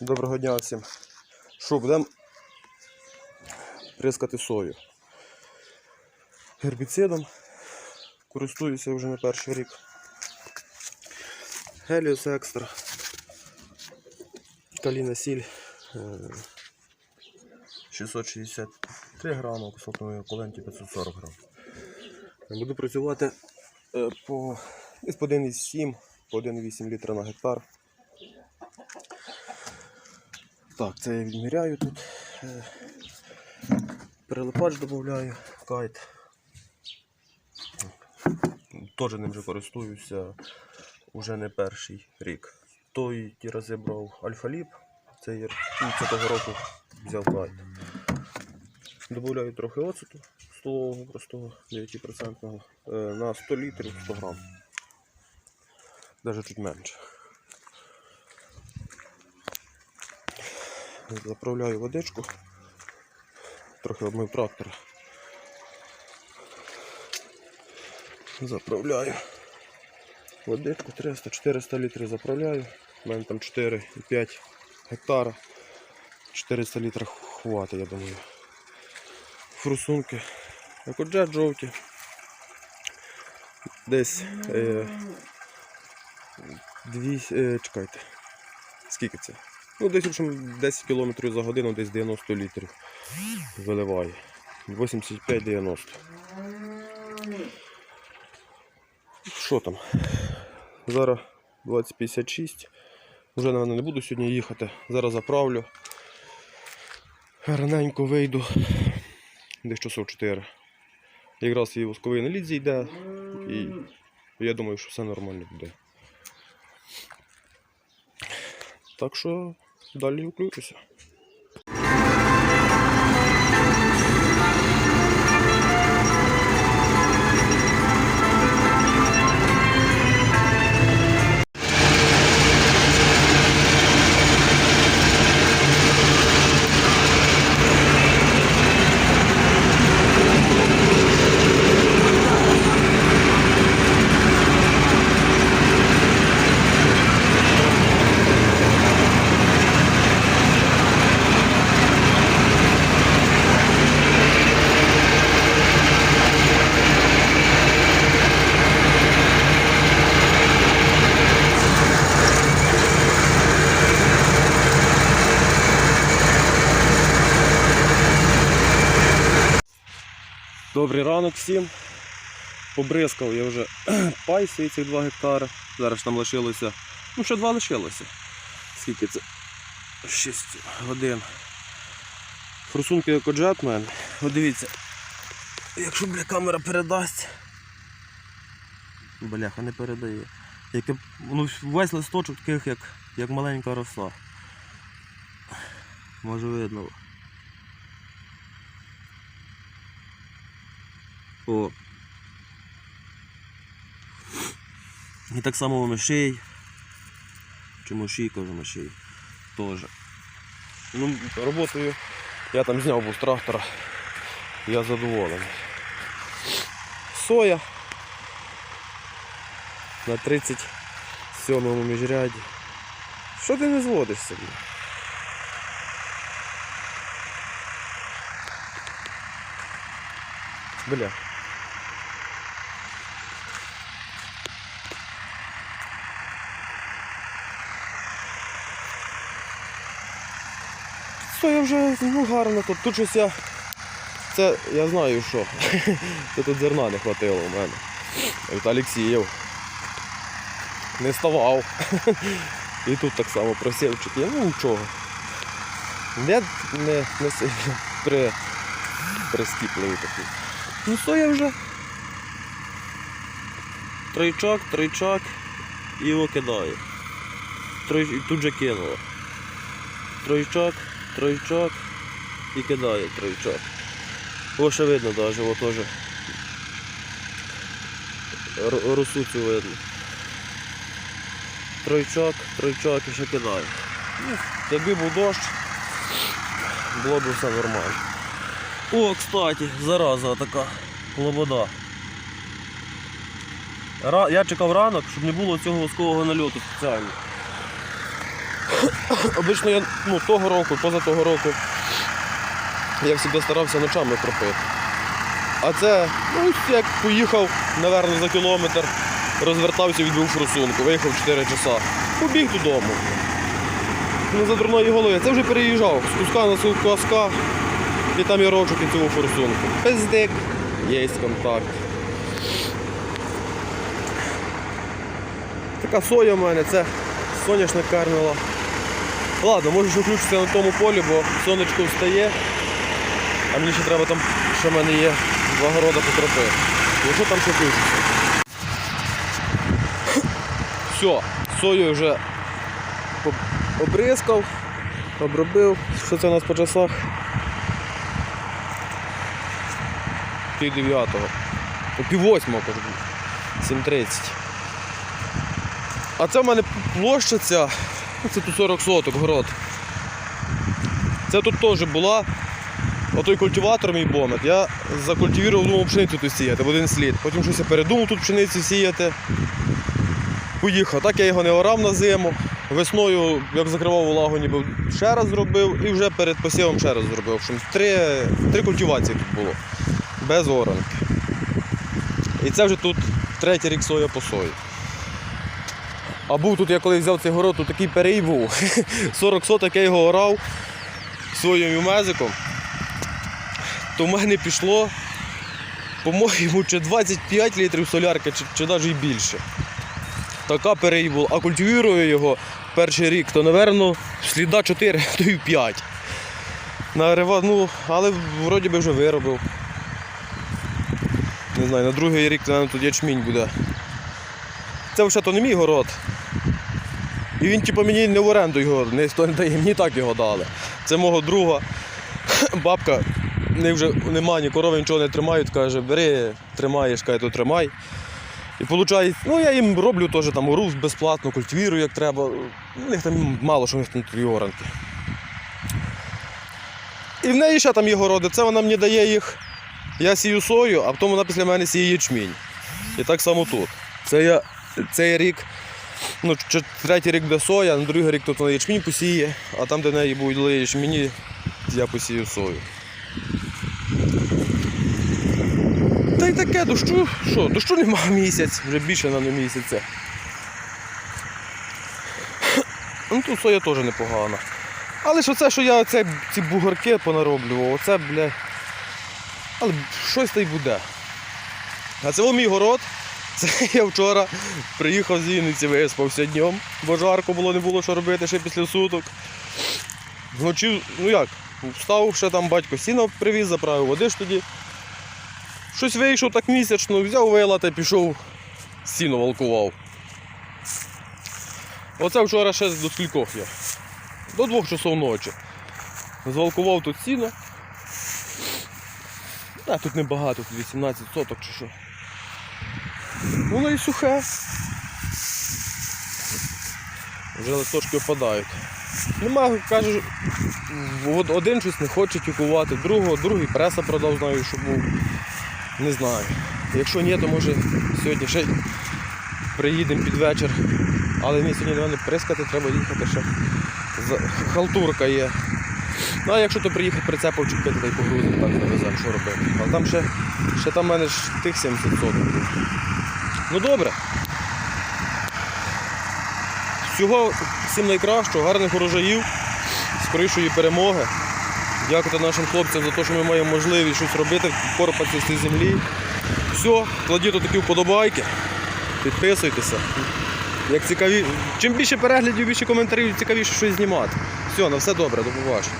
Доброго дня всім. Що, будемо прискати сою. Гербіцидом. Користуюся вже не перший рік. Геліус екстра. Каліна сіль. е, 663 грами, кислотної коленті 540 грам. Буду працювати е, по 1,7, по 1,8 літра на гектар. Так, це я відміряю тут. Е, Перелипач додаю, кайт. Теж ним вже користуюся вже не перший рік. Той ті рази брав альфа-ліп, це того року взяв кайт. Добавляю трохи оцету столового простого 9% е, на 100 літрів 100 грам. Навіть чуть менше. Заправляю водичку. Трохи обмив трактор. Заправляю. Водичку 300-400 літрів заправляю. У мене там 4,5 гектара. 400 літрів хватить, я думаю. Фрусунки. Екоджет жовті. Десь е, дві, е, чекайте. Скільки це? Ну, десь в общем, 10 км за годину, десь 90 літрів виливає. 85-90. Що там? Зараз 20.56. Вже, напевно, не буду сьогодні їхати. Зараз заправлю. Раненько вийду. Десь часов 4. Якраз і восковий наліт зійде. І я думаю, що все нормально буде. Так що далі включуся. Добрий ранок всім. Побризкав я вже пай свої цих 2 гектари. Зараз там лишилося. Ну, ще два лишилося. Скільки це? 6 годин. Форсунки як оджет мене. От дивіться. Якщо бля камера передасть. Бляха не передає. Яке, ну, весь листочок таких, як, як маленька росла. Може видно. О. І так само мишей. Чи мишій, кажу мишей. Теж. Ну, роботою я там зняв був з трактора. Я задоволений. Соя на 37-му міжряді. Що ти не зводишся? блін? Бля. Соя вже ну, гарно тут. Тут щось я. Це я знаю що. Це тут зерна не хватило у мене. Віталік сіяв. Не ставав. І тут так само просівчик є, ну нічого. Не, не, не сильно при, прискіпливий такий. Ну соя вже. Тройчак, тройчак і його кидає. Трой... Тут же кинуло. Тройчак, тройчак і кидає тройчак. О, видно навіть, о теж. Росу видно. Тройчак, тройчак і ще кидає. Ну, якби був дощ, було б все нормально. О, кстати, зараза така, лобода. Я чекав ранок, щоб не було цього воскового нальоту спеціально. Обично я ну, того року, поза того року я завжди старався ночами кропити. А це, ну, як поїхав, напевно, за кілометр, розвертався, відбив форсунку, виїхав 4 часа. Побіг додому. Ну, за дурної голови. Це вже переїжджав з куска на куска, і там я рочу кінцеву форсунку. Пиздик, є контакт. Така соя в мене, це соняшник кармела. Ладно, можу ще включитися на тому полі, бо сонечко встає. А мені ще треба там, що в мене є, два города покропити. Якщо там ще включиться. Все, сою вже обрискав, обробив. Що це у нас по часах? Пів дев'ятого. О, Пів восьмого, кажу. 7.30. А це в мене площа ця. Ну, Це тут 40 соток город. Це тут теж була. Отой культиватор мій бомет. Я закультивував думав пшеницю тут сіяти в один слід. Потім щось я передумав тут пшеницю сіяти. Поїхав. Так я його не орав на зиму. Весною, як закривав влагу, ніби ще раз зробив і вже перед посівом ще раз зробив. Три, три культивації тут було. Без оранки. І це вже тут третій рік соя по сої. А був тут, я коли взяв цей город, тут такий перей був. 40 соток я його орав своїм мезиком. То в мене пішло, по-моєму, чи 25 літрів солярки, чи, чи навіть і більше. Така перей була. А культивірую його перший рік, то, напевно, сліда 4, то й 5. Нарива, ну, але вроді би вже виробив. Не знаю, на другий рік, тут ячмінь буде. Це вже то не мій город. І він типу, мені не в оренду його не, дає, мені так його дали. Це мого друга. Бабка, не вже нема, ні корови нічого не тримають, каже, бери, тримаєш, каже, то тримай. І виходить, ну я їм роблю теж там ору безплатно, культивірую як треба. У них там мало що в них там три оранки. І в неї ще там є городи, це вона мені дає їх. Я сію сою, а потім вона після мене сіє ячмінь. І так само тут. Це я цей рік, ну, третій рік де соя, на другий рік вона ячмінь посіє, а там, де неї були ячміні, я посію сою. Та й таке, дощу, що, дощу нема місяць, вже більше на місяця. Ну тут соя теж непогана. Але ж оце, що я оце, ці бугорки понароблював, оце, бля. Але щось та й буде. А це о мій город. Це я вчора приїхав з Вінниці, виспався днем, бо жарко було, не було що робити ще після суток. Вночі, ну як, встав, ще там батько сіно привіз, заправив води ж тоді. Щось вийшов так місячно, взяв вила та пішов, сіно волкував. Оце вчора ще до скількох я. До двох часов ночі. Звалкував тут сіно. А тут небагато, тут 18 соток чи що. Воно і сухе. Вже листочки опадають. Нема, каже, один щось не хоче тюкувати, другого, другий преса продав, знаю, що був. Не знаю. Якщо ні, то може сьогодні ще приїдемо під вечір. Але мені сьогодні напевно, прискати, треба їхати ще. Халтурка є. Ну а якщо то приїхати прицепом чіпити та й погрузити, так завеземо, що робити. Але там ще, ще там в мене ж тих 70 соток. Ну добре. Всього всім найкращого, гарних урожаїв, скорішої перемоги. Дякувати нашим хлопцям за те, що ми маємо можливість щось робити, корпатися в цій землі. Все, кладіть такі вподобайки, підписуйтеся. Як цікаві... Чим більше переглядів, більше коментарів, цікавіше щось знімати. Все, на все добре, до побачення.